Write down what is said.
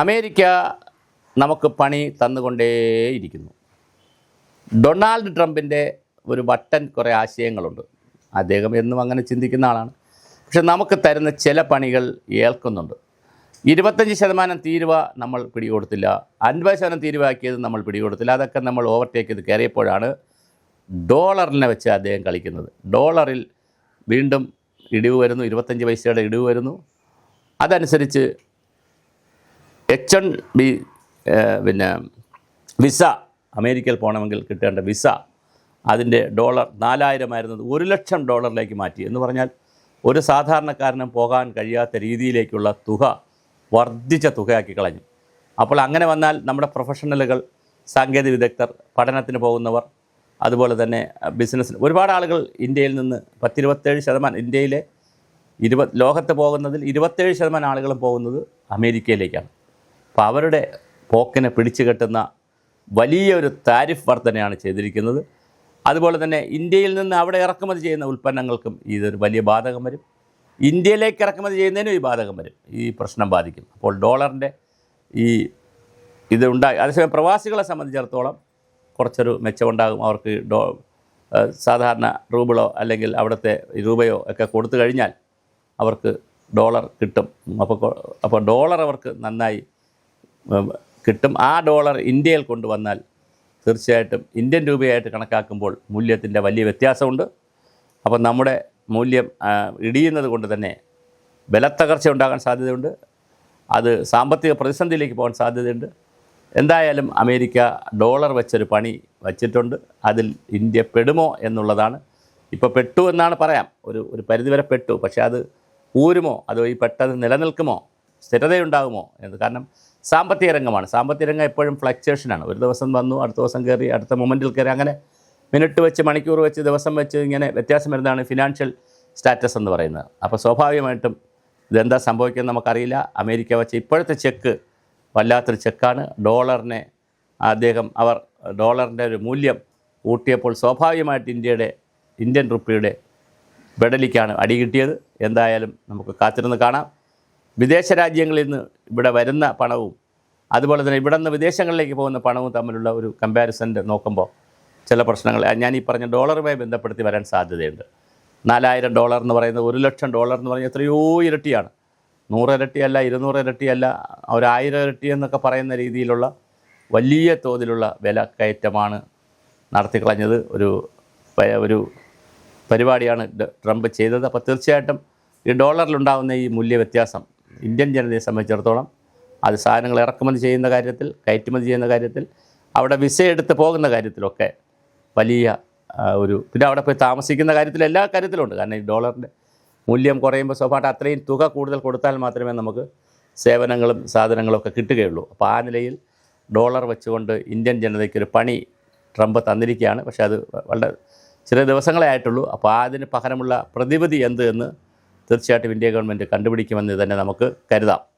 America നമുക്ക് പണി തന്നുകൊണ്ടേയിരിക്കുന്നു. Donald ട്രംപിന്റെ ഒരു വട്ടൻ കുറേ ആശയങ്ങളുണ്ട്. അദ്ദേഹം എന്നും അങ്ങനെ ചിന്തിക്കുന്ന ആളാണ്. പക്ഷെ നമുക്ക് തരുന്ന ചില പണികൾ ഏൽക്കുന്നുണ്ട്. ഇരുപത്തഞ്ച് ശതമാനം തീരുവ നമ്മൾ പിടികൊടുത്തില്ല. അൻപത് ശതമാനം തീരുവാക്കിയത് നമ്മൾ പിടികൊടുത്തില്ല. അതൊക്കെ നമ്മൾ ഓവർടേക്ക് ചെയ്ത് കയറിയപ്പോഴാണ് ഡോളറിനെ വെച്ച് അദ്ദേഹം കളിക്കുന്നത്. ഡോളറിൽ വീണ്ടും ഇടിവ് വരുന്നു. ഇരുപത്തഞ്ച് പൈസയുടെ ഇടിവ് വരുന്നു. അതനുസരിച്ച് എച്ച് എൻ ബി പിന്നെ വിസ അമേരിക്കയിൽ പോകണമെങ്കിൽ കിട്ടേണ്ട വിസ അതിന്റെ ഡോളർ നാലായിരമായിരുന്നത് ഒരു ലക്ഷം ഡോളറിലേക്ക് മാറ്റി. എന്ന് പറഞ്ഞാൽ ഒരു സാധാരണക്കാരനും പോകാൻ കഴിയാത്ത രീതിയിലേക്കുള്ള തുക വർദ്ധിച്ച തുകയാക്കി കളഞ്ഞു. അപ്പോൾ അങ്ങനെ വന്നാൽ നമ്മുടെ പ്രൊഫഷണലുകൾ സാങ്കേതിക വിദഗ്ധർ പഠനത്തിന് പോകുന്നവർ അതുപോലെ തന്നെ ബിസിനസ്സിന് ഒരുപാട് ആളുകൾ ഇന്ത്യയിൽ നിന്ന് പത്തിരുപത്തേഴ് ശതമാനം ഇന്ത്യയിലെ ഇരുപത് ലോകത്ത് പോകുന്നതിൽ ഇരുപത്തേഴ് ശതമാനം ആളുകളും പോകുന്നത് അമേരിക്കയിലേക്കാണ്. അപ്പോൾ അവരുടെ പോക്കിനെ പിടിച്ചു കെട്ടുന്ന വലിയൊരു താരിഫ് വർധനയാണ് ചെയ്തിരിക്കുന്നത്. അതുപോലെ തന്നെ ഇന്ത്യയിൽ നിന്ന് അവിടെ ഇറക്കുമതി ചെയ്യുന്ന ഉൽപ്പന്നങ്ങൾക്കും ഇതൊരു വലിയ ബാധകം വരും. ഇന്ത്യയിലേക്ക് ഇറക്കുമതി ചെയ്യുന്നതിനും ഈ ബാധകം വരും. ഈ പ്രശ്നം ബാധിക്കും. അപ്പോൾ ഡോളറിന്റെ ഈ ഇത് ഉണ്ടായി അതേസമയം പ്രവാസികളെ സംബന്ധിച്ചിടത്തോളം കുറച്ചൊരു മെച്ചമുണ്ടാകും. അവർക്ക് ഡോ സാധാരണ റൂബിളോ അല്ലെങ്കിൽ അവിടുത്തെ രൂപയോ ഒക്കെ കൊടുത്തു കഴിഞ്ഞാൽ അവർക്ക് ഡോളർ കിട്ടും. അപ്പോൾ അപ്പോൾ ഡോളർ അവർക്ക് നന്നായി കിട്ടും. ആ ഡോളർ ഇന്ത്യയിൽ കൊണ്ടുവന്നാൽ തീർച്ചയായിട്ടും ഇന്ത്യൻ രൂപയായിട്ട് കണക്കാക്കുമ്പോൾ മൂല്യത്തിന്റെ വലിയ വ്യത്യാസമുണ്ട്. അപ്പോൾ നമ്മുടെ മൂല്യം ഇടിയുന്നത് കൊണ്ട് തന്നെ ബലത്തകർച്ച ഉണ്ടാകാൻ സാധ്യതയുണ്ട്. അത് സാമ്പത്തിക പ്രതിസന്ധിയിലേക്ക് പോകാൻ സാധ്യതയുണ്ട്. എന്തായാലും അമേരിക്ക ഡോളർ വെച്ചൊരു പണി വച്ചിട്ടുണ്ട്. അതിൽ ഇന്ത്യ പെടുമോ എന്നുള്ളതാണ്. ഇപ്പോൾ പെട്ടു എന്നാണ് പറയാം. ഒരു ഒരു പരിധിവരെ പെട്ടു. പക്ഷേ അത് ഊരുമോ? അതോ ഈ പെട്ടത് നിലനിൽക്കുമോ? സ്ഥിരതയുണ്ടാകുമോ? എന്ന് കാരണം സാമ്പത്തിക രംഗമാണ്. സാമ്പത്തിക രംഗം എപ്പോഴും ഫ്ലക്ച്വേഷനാണ് ഒരു ദിവസം വന്നു അടുത്ത ദിവസം കയറി അടുത്ത മൊമെന്റിൽ കയറി അങ്ങനെ മിനിറ്റ് വെച്ച് മണിക്കൂർ വെച്ച് ദിവസം വെച്ച് ഇങ്ങനെ വ്യത്യാസം വരുന്നതാണ് ഫിനാൻഷ്യൽ സ്റ്റാറ്റസ് എന്ന് പറയുന്നത്. അപ്പോൾ സ്വാഭാവികമായിട്ടും ഇതെന്താ സംഭവിക്കുന്നത് നമുക്കറിയില്ല. അമേരിക്ക വെച്ച് ഇപ്പോഴത്തെ ചെക്ക് വല്ലാത്തൊരു ചെക്കാണ് ഡോളറിനെ അദ്ദേഹം അവർ ഡോളറിന്റെ ഒരു മൂല്യം കൂട്ടിയപ്പോൾ സ്വാഭാവികമായിട്ട് ഇന്ത്യയുടെ ഇന്ത്യൻ റുപ്പിയുടെ ബെഡലിക്കാണ് അടി കിട്ടിയത്. എന്തായാലും നമുക്ക് കാത്തിരുന്ന് കാണാം. വിദേശ രാജ്യങ്ങളിൽ നിന്ന് ഇവിടെ വരുന്ന പണവും അതുപോലെ തന്നെ ഇവിടെ നിന്ന് വിദേശങ്ങളിലേക്ക് പോകുന്ന പണവും തമ്മിലുള്ള ഒരു കമ്പാരിസന്റെ നോക്കുമ്പോൾ ചില പ്രശ്നങ്ങൾ ഞാൻ ഈ പറഞ്ഞ ഡോളറുമായി ബന്ധപ്പെടുത്തി വരാൻ സാധ്യതയുണ്ട്. നാലായിരം ഡോളർ എന്ന് പറയുന്നത് ഒരു ലക്ഷം ഡോളർ എന്ന് പറഞ്ഞാൽ എത്രയോ ഇരട്ടിയാണ്. നൂറ് ഇരട്ടിയല്ല ഇരുന്നൂറ് ഇരട്ടിയല്ല ഒരായിരം ഇരട്ടി എന്നൊക്കെ പറയുന്ന രീതിയിലുള്ള വലിയ തോതിലുള്ള വില കയറ്റമാണ് നടത്തിക്കളഞ്ഞത് ഒരു ഒരു പരിപാടിയാണ് ട്രംപ് ചെയ്തത്. അപ്പോൾ തീർച്ചയായിട്ടും ഈ ഡോളറിലുണ്ടാകുന്ന ഈ മൂല്യ വ്യത്യാസം ഇന്ത്യൻ ജനതയെ സംബന്ധിച്ചിടത്തോളം അത് സാധനങ്ങൾ ഇറക്കുമതി ചെയ്യുന്ന കാര്യത്തിൽ കയറ്റുമതി ചെയ്യുന്ന കാര്യത്തിൽ അവിടെ വിസ എടുത്ത് പോകുന്ന കാര്യത്തിലൊക്കെ വലിയ ഒരു പിന്നെ അവിടെ പോയി താമസിക്കുന്ന കാര്യത്തിൽ എല്ലാ കാര്യത്തിലുണ്ട് കാരണം ഈ ഡോളറിന്റെ മൂല്യം കുറയുമ്പോൾ സ്വാഭാവികമായിട്ട് അത്രയും തുക കൂടുതൽ കൊടുത്താൽ മാത്രമേ നമുക്ക് സേവനങ്ങളും സാധനങ്ങളും ഒക്കെ കിട്ടുകയുള്ളൂ. അപ്പോൾ ആ നിലയിൽ ഡോളർ വെച്ചുകൊണ്ട് ഇന്ത്യൻ ജനതയ്ക്ക് ഒരു പണി ട്രംപ് തന്നിരിക്കുകയാണ്. പക്ഷേ അത് വളരെ ചില ദിവസങ്ങളെ ആയിട്ടുള്ളൂ. അപ്പോൾ അതിന് പകരമുള്ള പ്രതിവിധി എന്ത് എന്ന് തീർച്ചയായിട്ടും ഇന്ത്യ ഗവൺമെന്റ് കണ്ടുപിടിക്കുമെന്ന് തന്നെ നമുക്ക് കരുതാം.